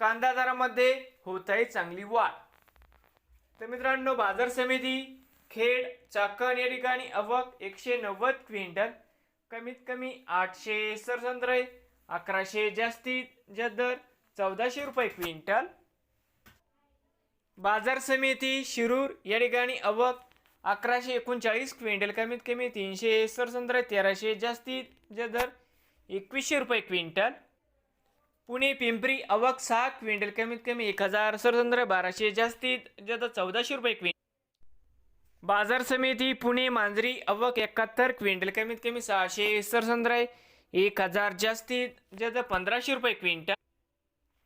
कांदा दरामध्ये होत आहे चांगली वाढ. तर मित्रांनो बाजार समिती खेड चाकण या ठिकाणी अवक एकशे नव्वद क्विंटल कमीत कमी आठशे सरसंत्रे अकराशे जास्तीत जास्त दर चौदाशे रुपये क्विंटल. बाजार समिती शिरूर या ठिकाणी अवक अकराशे एकोणचाळीस क्विंटल कमीत कमी तीनशे सरसंत्रे तेराशे जास्तीत जास्त दर एकवीसशे रुपये क्विंटल. पुणे पिंपरी अवक सहा क्विंटल कमीत कमी एक हजार सरसंद्र बाराशे जास्तीत जास्त चौदाशे रुपये क्विंटल. बाजार समिती पुणे मांजरी अवक एकाहत्तर क्विंटल कमीत कमी सहाशे सरसंद्र एक हजार जास्तीत जास्त पंधराशे रुपये क्विंटल.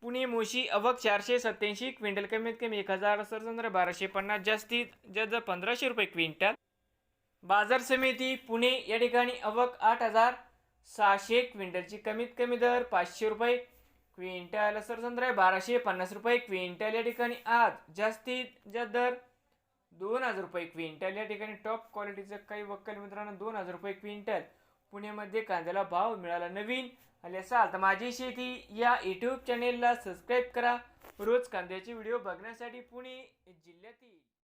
पुणे मोशी अवक चारशे सत्याऐंशी क्विंटल कमीत कमी एक हजार सरसंद्र बाराशे पन्नास जास्तीत जास्त पंधराशे रुपये क्विंटल. बाजार समिती पुणे या ठिकाणी अवक आठ हजार सहाशे क्विंटलची कमीत कमी दर पाचशे रुपये क्विंटल सरसंद्र बाराशे पन्नास रुपये क्विंटल या ठिकाणी. आज जास्तीत जास्त दर दोन हजार रुपये क्विंटल या ठिकाणी. टॉप क्वालिटीचं काही वक्कल मित्रांनो दोन हजार रुपये क्विंटल. पुण्यामध्ये कांद्याला भाव मिळाला नवीन. आले असाल तर माझी शेती या यूट्यूब चॅनेलला सबस्क्राईब करा. रोज कांद्याचे व्हिडिओ बघण्यासाठी पुणे जिल्ह्यातील